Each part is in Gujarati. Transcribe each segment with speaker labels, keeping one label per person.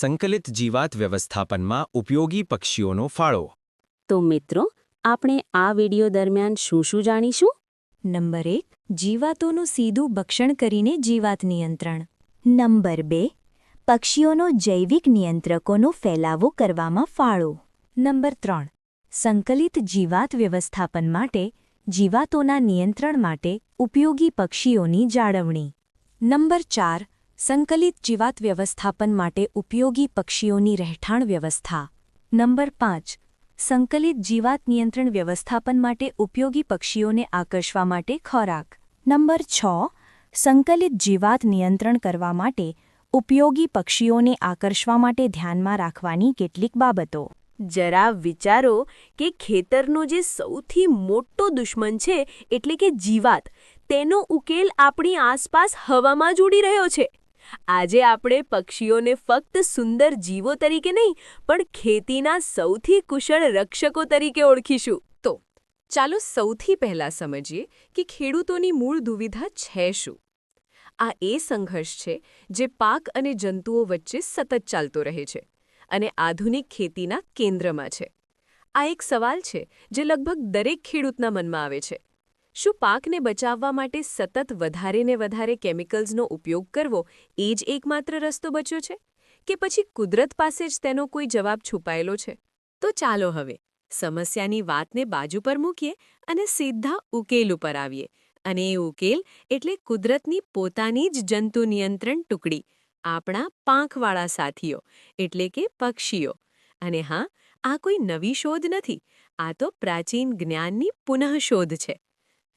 Speaker 1: સંકલિત જીવાત વ્યવસ્થાપનમાં ઉપયોગી પક્ષીઓનો ફાળો.
Speaker 2: તો મિત્રો આપણે આ વિડિયો દરમિયાન શું શું જાણીશું?
Speaker 3: નંબર એક જીવાતોનું સીધું ભક્ષણ કરીને જીવાત નિયંત્રણ. નંબર બે પક્ષીઓનો જૈવિક નિયંત્રકોનો ફેલાવો કરવામાં ફાળો. નંબર ત્રણ સંકલિત જીવાત વ્યવસ્થાપન માટે જીવાતોના નિયંત્રણ માટે ઉપયોગી પક્ષીઓની જાળવણી. નંબર ચાર સંકલિત જીવાત વ્યવસ્થાપન માટે ઉપયોગી પક્ષીઓની રહેઠાણ વ્યવસ્થા. નંબર પાંચ. સંકલિત જીવાત નિયંત્રણ વ્યવસ્થાપન માટે ઉપયોગી પક્ષીઓને આકર્ષવા માટે ખોરાક. નંબર છ. સંકલિત જીવાત નિયંત્રણ કરવા માટે ઉપયોગી પક્ષીઓને આકર્ષવા માટે ધ્યાનમાં રાખવાની કેટલીક બાબતો.
Speaker 4: જરા વિચારો કે ખેતરનો જે સૌથી મોટો દુશ્મન છે, એટલે કે જીવાત, તેનો ઉકેલ આપણી આસપાસ હવામાં જ ઉડી રહ્યો છે. આજે આપણે પક્ષીઓને ફક્ત સુંદર જીવો તરીકે નહીં, પણ ખેતીના સૌથી કુશળ રક્ષકો તરીકે ઓળખીશું. તો, ચાલો સૌથી પહેલા સમજીએ કે ખેડૂતોની મૂળ દુવિધા છે શું. આ એ સંઘર્ષ છે જે પાક અને જંતુઓ વચ્ચે સતત ચાલતો રહે છે અને આધુનિક ખેતીના કેન્દ્રમાં છે. આ એક સવાલ છે જે લગભગ દરેક ખેડૂતના મનમાં આવે છે. શું પાકને બચાવવા માટે સતત વધારે ને વધારે કેમિકલ્સનો ઉપયોગ કરવો એ જ એકમાત્ર રસ્તો બચ્યો છે? કે પછી કુદરત પાસે જ તેનો કોઈ જવાબ છુપાયેલો છે? તો ચાલો હવે સમસ્યાની વાતને બાજુ પર મૂકીએ અને સીધા ઉકેલ ઉપર આવીએ. અને એ ઉકેલ એટલે કુદરતની પોતાની જ જંતુ નિયંત્રણ ટુકડી, આપણા પાંખવાળા સાથીઓ, એટલે કે પક્ષીઓ. અને હા, આ કોઈ નવી શોધ નથી. આ તો પ્રાચીન જ્ઞાનની પુનઃશોધ છે.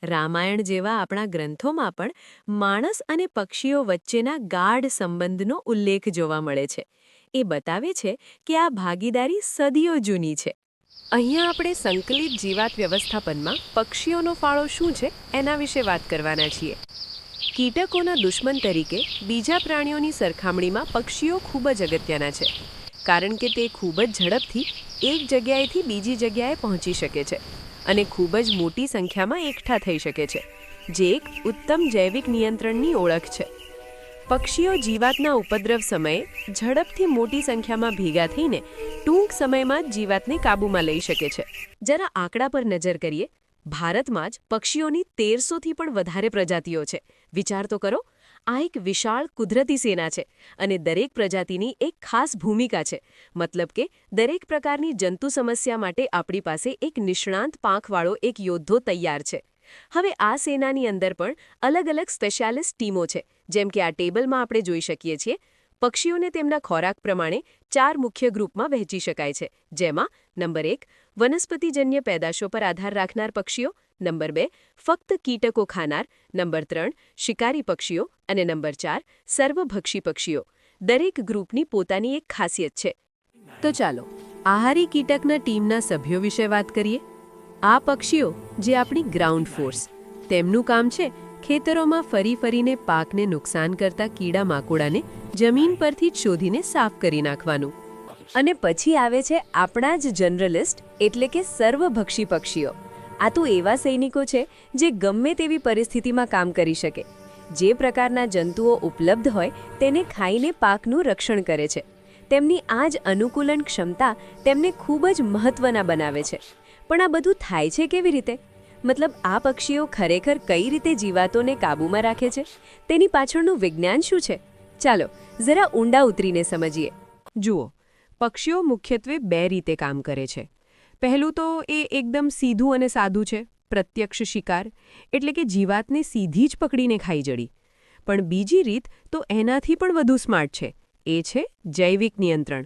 Speaker 4: રામાયણ જેવા આપણા ગ્રંથોમાં પણ માણસ અને પક્ષીઓ વચ્ચેના ગાઢ સંબંધનો ઉલ્લેખ જોવા મળે છે. એ બતાવે છે કે આ ભાગીદારી સદીઓ જૂની છે. અહીંયા આપણે સંકલિત જીવાત વ્યવસ્થાપનમાં પક્ષીઓનો ફાળો શું છે એના વિશે વાત કરવાના છીએ. કીટકોના દુશ્મન તરીકે બીજા પ્રાણીઓની સરખામણીમાં પક્ષીઓ ખૂબ જ અગત્યના છે, કારણ કે તે ખૂબ જ ઝડપથી એક જગ્યાએથી બીજી જગ્યાએ પહોંચી શકે છે. અને ખૂબ જ મોટી સંખ્યામાં એકઠા થઈ શકે છે, જે એક ઉત્તમ જૈવિક નિયંત્રણની ઓળખ છે. પક્ષીઓ જીવાતના ઉપદ્રવ સમયે ઝડપથી મોટી સંખ્યામાં ભેગા થઈને ટૂંક સમયમાં જ જીવાતને કાબૂમાં લઈ શકે છે. જરા આંકડા પર નજર કરીએ, ભારતમાં જ પક્ષીઓની તેરસોથી પણ વધારે પ્રજાતિઓ છે. વિચાર તો કરો આ એક વિશાળ કુદરતી સેના છે અને દરેક પ્રજાતિની એક ખાસ ભૂમિકા છે. મતલબ કે દરેક પ્રકારની જંતુ સમસ્યા માટે આપણી પાસે એક નિષ્ણાંત પાંખવાળો એક યોદ્ધો તૈયાર છે. હવે આ સેનાની અંદર પણ અલગ અલગ સ્પેશિયાલિસ્ટ ટીમો છે, જેમ કે આ ટેબલમાં આપણે જોઈ શકીએ છીએ, પક્ષીઓને તેમના ખોરાક પ્રમાણે ચાર મુખ્ય ગ્રુપમાં વહેંચી શકાય છે, જેમાં નંબર એક વનસ્પતિજન્ય પેદાશો પર આધાર રાખનાર પક્ષીઓ, નંબર બે, ફક્ત કીટકો ખાનાર, નંબર ત્રણ, શિકારી પક્ષીઓ અને નંબર ચાર, સર્વભક્ષી પક્ષીઓ. દરેક ગ્રુપની પોતાની એક ખાસિયત છે. તો ચાલો, આહારી કીટકના ટીમના સભ્યો વિશે વાત કરીએ. આ પક્ષીઓ જે આપણી ગ્રાઉન્ડ ફોર્સ, તેમનું કામ છે ખેતરોમાં ફરી ફરીને પાકને નુકસાન કરતા કીડા માકોડાને જમીન પરથી જ શોધીને સાફ કરી નાખવાનું. અને પછી આવે છે આપણા જ જનરલિસ્ટ એટલે કે સર્વભક્ષી પક્ષીઓ. આ તો એવા સૈનિકો છે જે ગમે તેવી પરિસ્થિતિમાં કામ કરી શકે. જે પ્રકારના જંતુઓ ઉપલબ્ધ હોય તેને ખાઈને પાકનું રક્ષણ કરે છે. તેમની આ જ અનુકૂલન ક્ષમતા તેમને ખૂબ જ મહત્વના બનાવે છે. પણ આ બધું થાય છે કેવી રીતે? મતલબ આ પક્ષીઓ ખરેખર કઈ રીતે જીવાતોને કાબૂમાં રાખે છે? તેની પાછળનું વિજ્ઞાન શું છે? ચાલો જરા ઊંડા ઉતરીને સમજીએ. જુઓ પક્ષીઓ મુખ્યત્વે બે રીતે કામ કરે છે. પહેલું તો એ એકદમ સીધું અને સાદું છે, પ્રત્યક્ષ શિકાર, એટલે કે જીવાતને સીધી જ પકડીને ખાઈ જડી. પણ બીજી રીત તો એનાથી પણ વધુ સ્માર્ટ છે, એ છે જૈવિક નિયંત્રણ.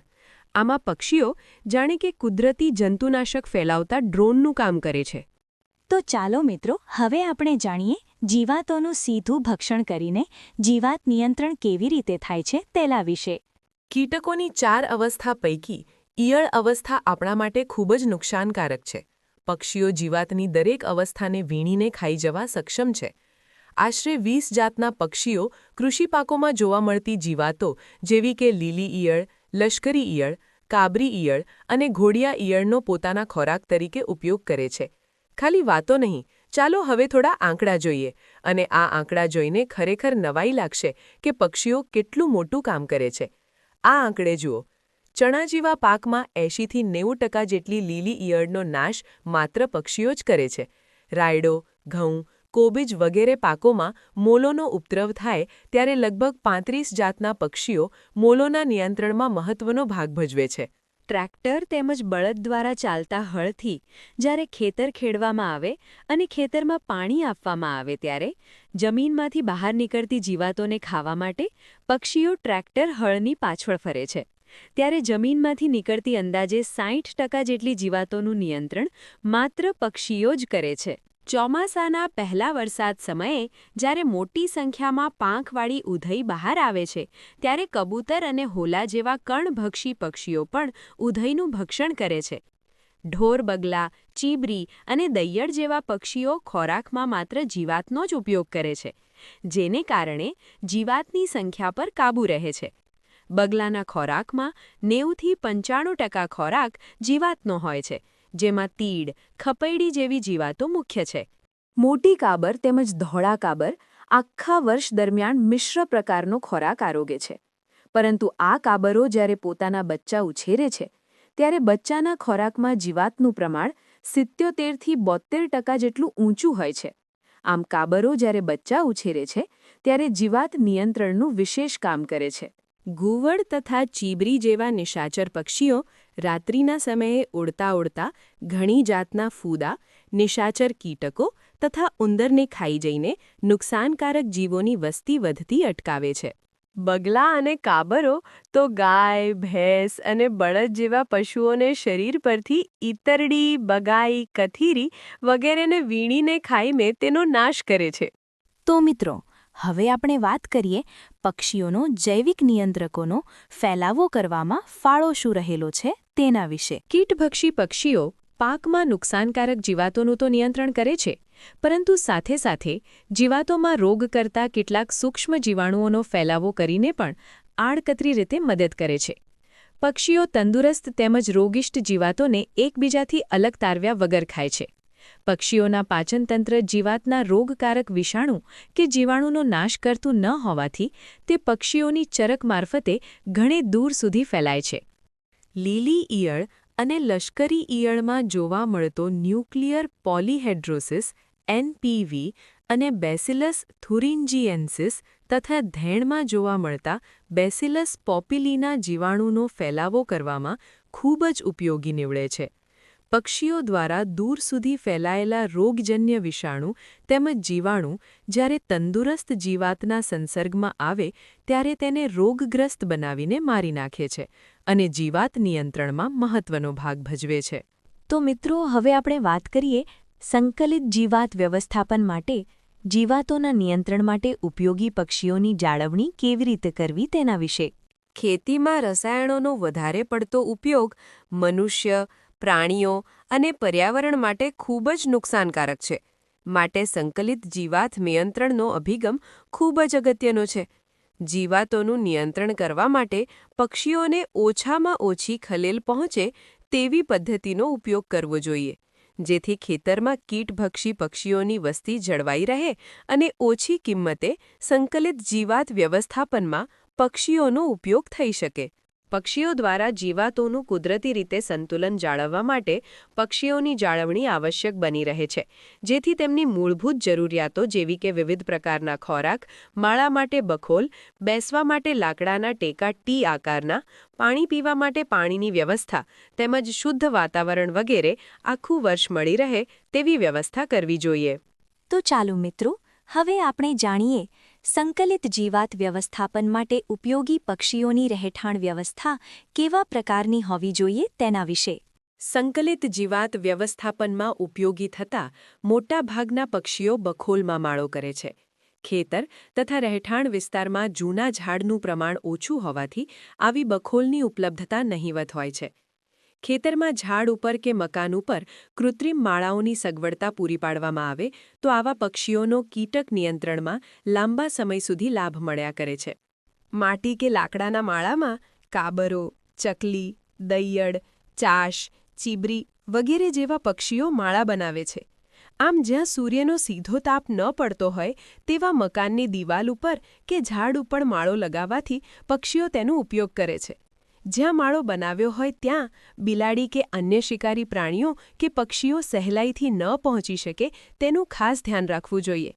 Speaker 4: આમાં પક્ષીઓ જાણે કે કુદરતી જંતુનાશક ફેલાવતા ડ્રોનનું કામ કરે છે.
Speaker 3: તો ચાલો મિત્રો, હવે આપણે જાણીએ જીવાતોનું સીધું ભક્ષણ કરીને જીવાત નિયંત્રણ કેવી રીતે થાય છે તેના વિશે.
Speaker 4: કીટકોની ચાર અવસ્થા પૈકી ઈયળ અવસ્થા આપણા માટે ખૂબ જ નુકસાનકારક છે. પક્ષીઓ જીવાતની દરેક અવસ્થાને વીણીને ખાઈ જવા સક્ષમ છે. આશરે વીસ જાતના પક્ષીઓ કૃષિ પાકોમાં જોવા મળતી જીવાતો જેવી કે લીલી ઈયળ, લશ્કરી ઈયળ, કાબરી ઈયળ અને ઘોડિયા ઈયળનો પોતાના ખોરાક તરીકે ઉપયોગ કરે છે. ખાલી વાતો નહીં, ચાલો હવે થોડા આંકડા જોઈએ અને આ આંકડા જોઈને ખરેખર નવાઈ લાગશે કે પક્ષીઓ કેટલું મોટું કામ કરે છે. આ આંકડે જુઓ. ચણા જેવા પાકમાં એંશીથી નેવું ટકા જેટલી લીલી ઈયળનો નાશ માત્ર પક્ષીઓ જ કરે છે. રાયડો, ઘઉં, કોબીજ વગેરે પાકોમાં મોલોનો ઉપદ્રવ થાય ત્યારે લગભગ પાંત્રીસ જાતના પક્ષીઓ મોલોના નિયંત્રણમાં મહત્વનો ભાગ ભજવે છે.
Speaker 5: ટ્રેક્ટર તેમજ બળદ દ્વારા ચાલતા હળથી જ્યારે ખેતર ખેડવામાં આવે અને ખેતરમાં પાણી આપવામાં આવે ત્યારે જમીનમાંથી બહાર નીકળતી જીવાતોને ખાવા માટે પક્ષીઓ ટ્રેક્ટર હળની પાછળ ફરે છે. ત્યારે જમીનમાંથી નીકળતી અંદાજે ટકા જેટલી જીવાતોનું નિયંત્રણ માત્ર પક્ષીઓ જ કરે છે. ચોમાસાના પહેલા વરસાદ સમયે જ્યારે મોટી સંખ્યામાં પાંખવાળી ઉધઈ બહાર આવે છે, ત્યારે કબૂતર અને હોલા જેવા કણભક્ષી પક્ષીઓ પણ ઉધઈનું ભક્ષણ કરે છે. ઢોર બગલા, ચીબરી અને દૈયડ જેવા પક્ષીઓ ખોરાકમાં માત્ર જીવાતનો જ ઉપયોગ કરે છે, જેને કારણે જીવાતની સંખ્યા પર કાબૂ રહે છે. બગલાના ખોરાકમાં નેવુંથી પંચાણું ટકા ખોરાક જીવાતનો હોય છે જેમાં તીડ, ખપૈડી જેવી જીવાતો મુખ્ય છે. મોટી કાબર તેમજ ધોળા કાબર આખા વર્ષ દરમિયાન મિશ્ર પ્રકારનો ખોરાક આરોગે છે. પરંતુ આ કાબરો જ્યારે પોતાના બચ્ચા ઉછેરે છે, ત્યારે બચ્ચાના ખોરાકમાં જીવાતનું પ્રમાણ સિત્યોતેરથી બોતેર ટકા જેટલું ઊંચું હોય છે. આમ કાબરો જ્યારે બચ્ચા ઉછેરે છે, ત્યારે જીવાત નિયંત્રણનું વિશેષ કામ કરે છે. ઘુવડ તથા ચીબરી જેવા નિશાચર પક્ષીઓ રાત્રિના સમયે ઉડતા ઉડતા ઘણી જાતના ફૂદા, નિશાચર કીટકો તથા ઉંદરને ખાઈ જઈને નુકસાનકારક જીવોની વસ્તી વધતી અટકાવે છે. બગલા અને કાબરો તો ગાય, ભેંસ અને બળદ જેવા પશુઓને શરીર પરથી ઈતરડી, બગાઈ, કથીરી વગેરેને વીણીને ખાઈને તેનો નાશ કરે છે.
Speaker 3: તો મિત્રો હવે આપણે વાત કરીએ પક્ષીઓનો જૈવિક નિયંત્રકોનો ફેલાવો કરવામાં ફાળો શું રહેલો છે તેના વિશે.
Speaker 5: કીટભક્ષી પક્ષીઓ પાકમાં નુકસાનકારક જીવાતોનું તો નિયંત્રણ કરે છે, પરંતુ સાથે સાથે જીવાતોમાં રોગ કરતા કેટલાક સૂક્ષ્મ જીવાણુઓનો ફેલાવો કરીને પણ આડકતરી રીતે મદદ કરે છે. પક્ષીઓ તંદુરસ્ત તેમજ રોગિષ્ટ જીવાતોને એકબીજાથી અલગ તારવ્યા વગર ખાય છે. પક્ષીઓના પાચનતંત્ર જીવાતના રોગકારક વિષાણુ કે જીવાણુનો નાશ કરતું ન હોવાથી તે પક્ષીઓની ચરક મારફતે ઘણે દૂર સુધી ફેલાય છે.
Speaker 4: લીલી ઈયળ અને લશ્કરી ઈયળમાં જોવા મળતો ન્યુક્લિયર પોલીહેડ્રોસિસ, એનપીવી અને બેસિલસ થુરિન્જીએન્સિસ તથા ધૈણમાં જોવા મળતા બેસિલસ પોપિલીના જીવાણુનો ફેલાવો કરવામાં ખૂબ જ ઉપયોગી નીવડે છે. પક્ષીઓ દ્વારા દૂર સુધી ફેલાયેલા રોગજન્ય વિષાણુ તેમજ જીવાણુ જ્યારે તંદુરસ્ત જીવાતના સંસર્ગમાં આવે ત્યારે તેને રોગગ્રસ્ત બનાવીને મારી નાખે છે અને જીવાત નિયંત્રણમાં મહત્વનો ભાગ ભજવે છે.
Speaker 3: તો મિત્રો હવે આપણે વાત કરીએ સંકલિત જીવાત વ્યવસ્થાપન માટે જીવાતોના નિયંત્રણ માટે ઉપયોગી પક્ષીઓની જાળવણી કેવી રીતે કરવી તેના વિશે.
Speaker 4: ખેતીમાં રસાયણોનો વધારે પડતો ઉપયોગ મનુષ્ય પ્રાણીઓ અને પર્યાવરણ માટે ખૂબ જ નુકસાનકારક છે. માટે સંકલિત જીવાત નિયંત્રણનો અભિગમ ખૂબ જ અગત્યનો છે. જીવાતોનું નિયંત્રણ કરવા માટે પક્ષીઓને ઓછામાં ઓછી ખલેલ પહોંચે તેવી પદ્ધતિનો ઉપયોગ કરવો જોઈએ, જેથી ખેતરમાં કીટભક્ષી પક્ષીઓની વસ્તી જળવાઈ રહે અને ઓછી કિંમતે સંકલિત જીવાત વ્યવસ્થાપનમાં પક્ષીઓનો ઉપયોગ થઈ શકે. પક્ષીઓ દ્વારા જીવાતોનું કુદરતી રીતે સંતુલન જાળવવા માટે પક્ષીઓની જાળવણી આવશ્યક બની રહે છે, જેથી તેમની મૂળભૂત જરૂરિયાતો જેવી કે વિવિધ પ્રકારના ખોરાક, માળા માટે બખોલ, બેસવા માટે લાકડાના ટેકા ટી આકારના, પાણી પીવા માટે પાણીની વ્યવસ્થા તેમજ શુદ્ધ વાતાવરણ વગેરે આખું વર્ષ મળી રહે તેવી વ્યવસ્થા કરવી જોઈએ.
Speaker 3: તો ચાલો મિત્રો, હવે આપણે જાણીએ સંકલિત જીવાત વ્યવસ્થાપન માટે ઉપયોગી પક્ષીઓની રહેઠાણ વ્યવસ્થા કેવા પ્રકારની હોવી જોઈએ તેના વિશે.
Speaker 4: સંકલિત જીવાત વ્યવસ્થાપનમાં ઉપયોગી થતા મોટાભાગના પક્ષીઓ બખોલમાં માળો કરે છે. ખેતર તથા રહેઠાણ વિસ્તારમાં જૂના ઝાડનું પ્રમાણ ઓછું હોવાથી આવી બખોલની ઉપલબ્ધતા નહીવત હોય છે. ખેતરમાં ઝાડ ઉપર કે મકાન ઉપર કૃત્રિમ માળાઓની સગવડતા પૂરી પાડવામાં આવે, તો આવા પક્ષીઓનો કીટક નિયંત્રણમાં લાંબા સમય સુધી લાભ મળ્યા કરે છે. માટી કે લાકડાના માળામાં કાબરો, ચકલી, દૈયડ, ચાશ, ચીબરી વગેરે જેવા પક્ષીઓ માળા બનાવે છે. આમ જ્યાં સૂર્યનો સીધો તાપ ન પડતો હોય, તેવા મકાનની દિવાલ ઉપર કે ઝાડ ઉપર માળો લગાવવાથી પક્ષીઓ તેનો ઉપયોગ કરે છે. જ્યાં માળો બનાવ્યો હોય ત્યાં બિલાડી કે અન્ય શિકારી પ્રાણીઓ કે પક્ષીઓ સહેલાઈથી ન પહોંચી શકે તેનું ખાસ ધ્યાન રાખવું જોઈએ.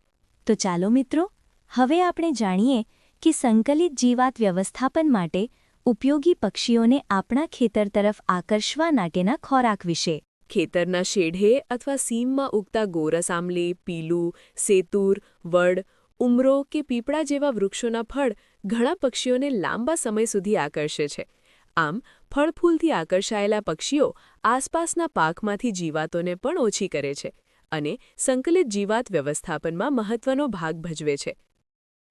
Speaker 3: તો ચાલો મિત્રો હવે આપણે જાણીએ કે સંકલિત જીવાત વ્યવસ્થાપન માટે ઉપયોગી પક્ષીઓને આપણા ખેતર તરફ આકર્ષવા માટેના ખોરાક વિશે.
Speaker 4: ખેતરના શેઢે અથવા સીમમાં ઉગતા ગોરસ આમલી પીલું સેતુર વડ ઉમરો કે પીપળા જેવા વૃક્ષોના ફળ ઘણા પક્ષીઓને લાંબા સમય સુધી આકર્ષે છે. આમ ફળફૂલથી આકર્ષાયેલા પક્ષીઓ આસપાસના પાકમાંથી જીવાતોને પણ ઓછી કરે છે અને સંકલિત જીવાત વ્યવસ્થાપનમાં મહત્વનો ભાગ ભજવે છે.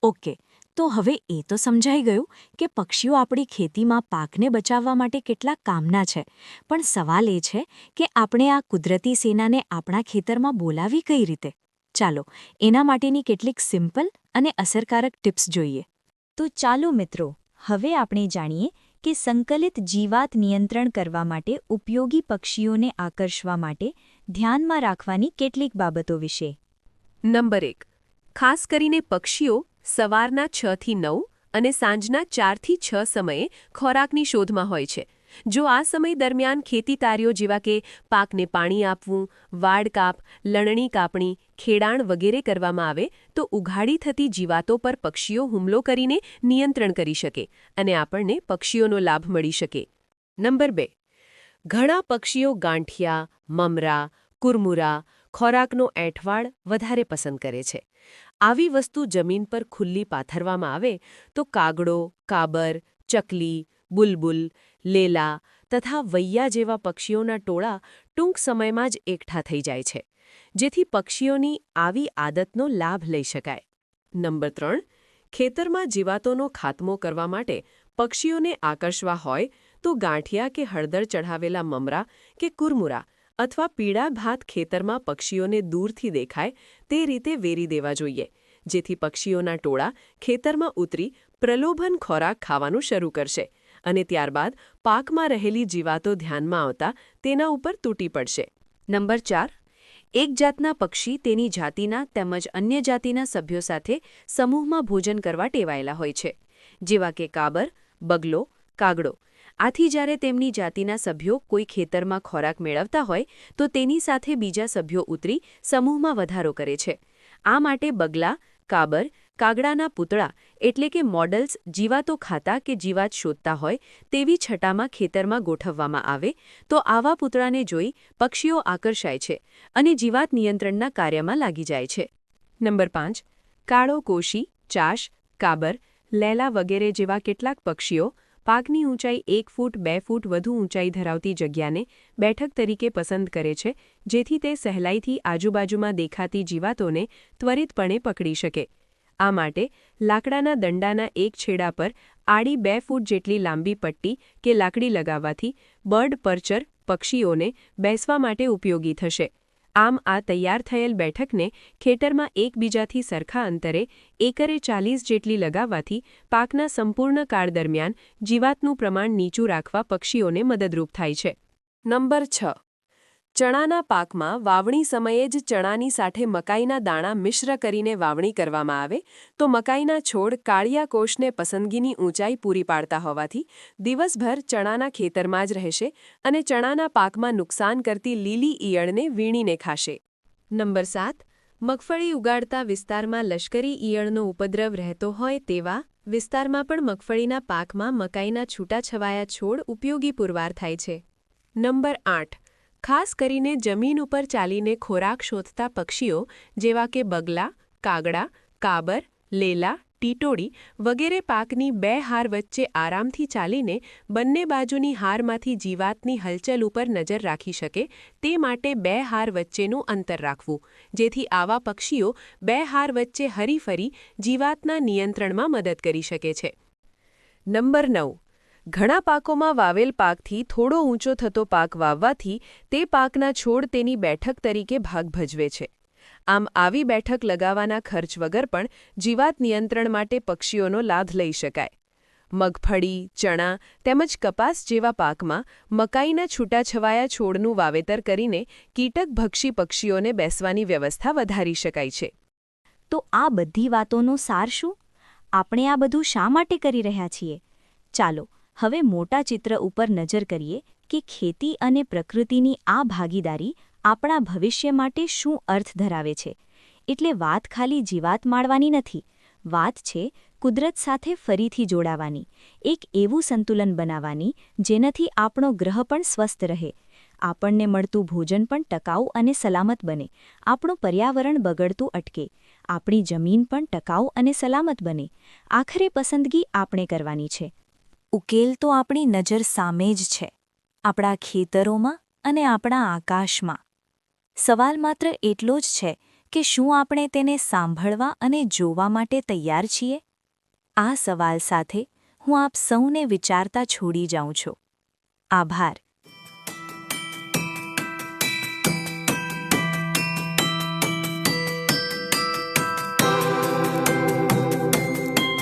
Speaker 3: ઓકે તો હવે એ તો સમજાઈ ગયું કે પક્ષીઓ આપણી ખેતીમાં પાકને બચાવવા માટે કેટલા કામના છે પણ સવાલ એ છે કે આપણે આ કુદરતી સેનાને આપણા ખેતરમાં બોલાવી કઈ રીતે? ચાલો એના માટેની કેટલીક સિમ્પલ અને અસરકારક ટિપ્સ જોઈએ. તો ચાલો મિત્રો હવે આપણે જાણીએ કે સંકલિત જીવાત નિયંત્રણ કરવા માટે ઉપયોગી પક્ષીઓને આકર્ષવા માટે ધ્યાનમાં રાખવાની કેટલીક બાબતો વિશે.
Speaker 4: નંબર એક. ખાસ કરીને પક્ષીઓ સવારના છ થી નવ અને સાંજના ચારથી છ સમયે ખોરાકની શોધમાં હોય છે. જો આ સમય દરમિયાન ખેતી જેવા કે પાકને પાણી આપવું, વાડ કાપ, લણણી કાપણી, ખેડાણ વગેરે કરવામાં આવે, તો ઉઘાડી થતી જીવાતો પર પક્ષીઓ હુમલો કરીને નિયંત્રણ કરી શકે અને આપણને પક્ષીઓનો લાભ મળી શકે. નંબર બે. ઘણા પક્ષીઓ ગાંઠિયા, મમરા, કુરમુરા, ખોરાકનો એંઠવાડ વધારે પસંદ કરે છે. આવી વસ્તુ જમીન પર ખુલ્લી પાથરવામાં આવે તો કાગડો, કાબર, ચકલી, બુલબુલ લેલા તથા વૈયા જેવા પક્ષીઓના ટોળા ટૂંક સમયમાં જ એકઠા થઈ જાય છે, જેથી પક્ષીઓની આવી આદતનો લાભ લઈ શકાય. નંબર ત્રણ, ખેતરમાં જીવાતોનો ખાત્મો કરવા માટે પક્ષીઓને આકર્ષવા હોય તો ગાંઠિયા કે હળદર ચઢાવેલા મમરા કે કુરમુરા અથવા પીળા ભાત ખેતરમાં પક્ષીઓને દૂરથી દેખાય તે રીતે વેરી દેવા જોઈએ, જેથી પક્ષીઓના ટોળા ખેતરમાં ઉતરી પ્રલોભન ખોરાક ખાવાનું શરૂ કરશે. અને ત્યારબાદ પાકમાં રહેલી જીવાતો ધ્યાનમાં આવતા તેના ઉપર તૂટી પડશે. નંબર ચાર, એક જાતના પક્ષી તેની જાતિના તેમજ અન્ય જાતિના સભ્યો સાથે સમૂહમાં ભોજન કરવા ટેવાયેલા હોય છે. જેવા કે કાબર, બગલો, કાગડો. આથી જ્યારે તેમની જાતિના સભ્યો કોઈ ખેતરમાં ખોરાક મેળવતા હોય, તો તેની સાથે બીજા સભ્યો ઉતરી સમૂહમાં વધારો કરે છે. આ માટે બગલા, કાબર કાગડાના પૂતળા એટલે કે મોડલ્સ જીવાતો ખાતા કે જીવાત શોધતા હોય તેવી છટામાં ખેતરમાં ગોઠવવામાં આવે, તો આવા પૂતળાને જોઈ પક્ષીઓ આકર્ષાય છે અને જીવાત નિયંત્રણના કાર્યમાં લાગી જાય છે. નંબર પાંચ, કાળો કોશી, ચાશ, કાબર, લેલા વગેરે જેવા કેટલાક પક્ષીઓ પાકની ઊંચાઈ એક ફૂટ બે ફૂટ વધુ ઊંચાઈ ધરાવતી જગ્યાને બેઠક તરીકે પસંદ કરે છે, જેથી તે સહેલાઈથી આજુબાજુમાં દેખાતી જીવાતોને ત્વરિતપણે પકડી શકે. આ માટે લાકડાના દંડાના એક છેડા પર આડી બે ફૂટ જેટલી લાંબી પટ્ટી કે લાકડી લગાવવાથી બર્ડ પરચર પક્ષીઓને બેસવા માટે ઉપયોગી થશે. આમ આ તૈયાર થયેલ બેઠકને ખેતરમાં એકબીજાથી સરખા અંતરે એકરે ચાલીસ જેટલી લગાવવાથી પાકના સંપૂર્ણ કાળ દરમિયાન જીવાતનું પ્રમાણ નીચું રાખવા પક્ષીઓને મદદરૂપ થાય છે. નંબર છ. ચણાના પાકમાં વાવણી સમયે જ ચણાની સાથે મકાઈના દાણા મિશ્ર કરીને વાવણી કરવામાં આવે, તો મકાઈના છોડ કાળિયા કોષને પસંદગીની ઊંચાઈ પૂરી પાડતા હોવાથી દિવસભર ચણાના ખેતરમાં જ રહેશે અને ચણાના પાકમાં નુકસાન કરતી લીલી ઈયળને વીણીને ખાશે. નંબર સાત, મગફળી ઉગાડતા વિસ્તારમાં લશ્કરી ઈયળનો ઉપદ્રવ રહેતો હોય તેવા વિસ્તારમાં પણ મગફળીના પાકમાં મકાઈના છૂટાછવાયા છોડ ઉપયોગી પુરવાર થાય છે. નંબર આઠ ખાસ કરીને જમીન ઉપર ચાલીને ખોરાક શોધતા પક્ષીઓ જેવા કે બગલા, કાગડા, કાબર, લેલા ટીટોડી વગેરે પાકની બે હાર વચ્ચે આરામથી ચાલીને બંને બાજુની હારમાંથી જીવાતની હલચલ ઉપર નજર રાખી શકે તે માટે બે હાર વચ્ચેનું અંતર રાખવું, જેથી આવા પક્ષીઓ બે હાર વચ્ચે હરીફરી જીવાતના નિયંત્રણમાં મદદ કરી શકે છે. નંબર નવ ઘણા પાકોમાં વાવેલ પાકથી થોડો ઊંચો થતો પાક વાવવાથી તે પાકના છોડ તેની બેઠક તરીકે ભાગ ભજવે છે. આમ આવી બેઠક લગાવવાના ખર્ચ વગર પણ જીવાત નિયંત્રણ માટે પક્ષીઓનો લાભ લઈ શકાય. મગફળી, ચણા તેમજ કપાસ જેવા પાકમાં મકાઈના છૂટાછવાયા છોડનું વાવેતર કરીને કીટકભક્ષી પક્ષીઓને બેસવાની વ્યવસ્થા વધારી શકાય છે.
Speaker 3: તો આ બધી વાતોનો સાર શું? આપણે આ બધું શા માટે કરી રહ્યા છીએ? ચાલો હવે મોટા ચિત્ર ઉપર નજર કરીએ કે ખેતી અને પ્રકૃતિની આ ભાગીદારી આપણા ભવિષ્ય માટે શું અર્થ ધરાવે છે. એટલે વાત ખાલી જીવાત માણવાની નથી. વાત છે કુદરત સાથે ફરીથી જોડાવાની, એક એવું સંતુલન બનાવવાની જેનાથી આપણો ગ્રહ પણ સ્વસ્થ રહે. આપણને મળતું ભોજન પણ ટકાઉ અને સલામત બને. આપણું પર્યાવરણ બગડતું અટકે. આપણી જમીન પણ ટકાઉ અને સલામત બને. આખરે પસંદગી આપણે કરવાની છે. ઉકેલ તો આપણી નજર સામે જ છે, આપણા ખેતરોમાં અને આપણા આકાશમાં. સવાલ માત્ર એટલો જ છે કે શું આપણે તેને સાંભળવા અને જોવા માટે તૈયાર છીએ? આ સવાલ સાથે હું આપ સૌને વિચારતા છોડી જાઉં છું. આભાર.